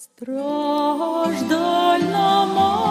Страждальна мать.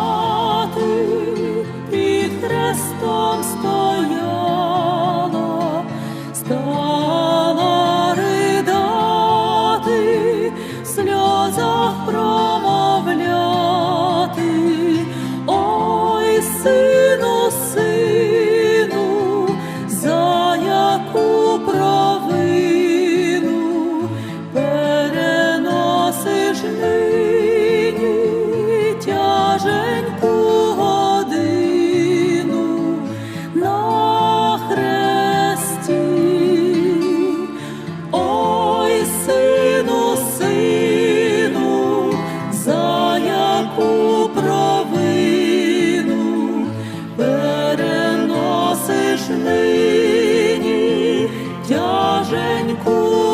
боженьку годину на хресті, ой, сину, сину, за яку провину переносиш нині тяженьку.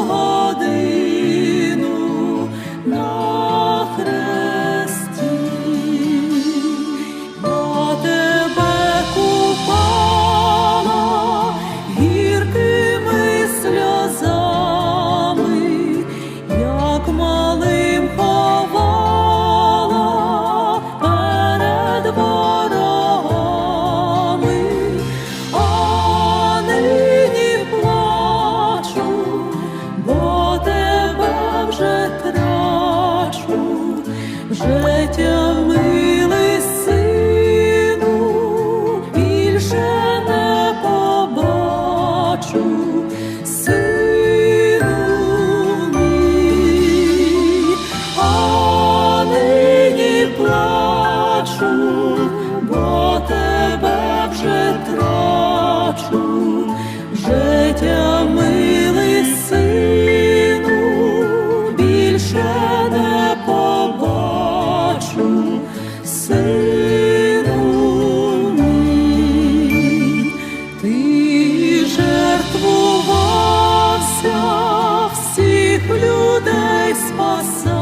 життя мили сину більше не побачу. жертвувався всіх людей спасав.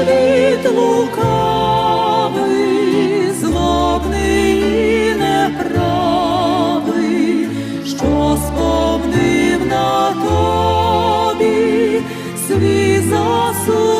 світ лукавий, злобний і неправий, що сповнив на тобі свій засуд.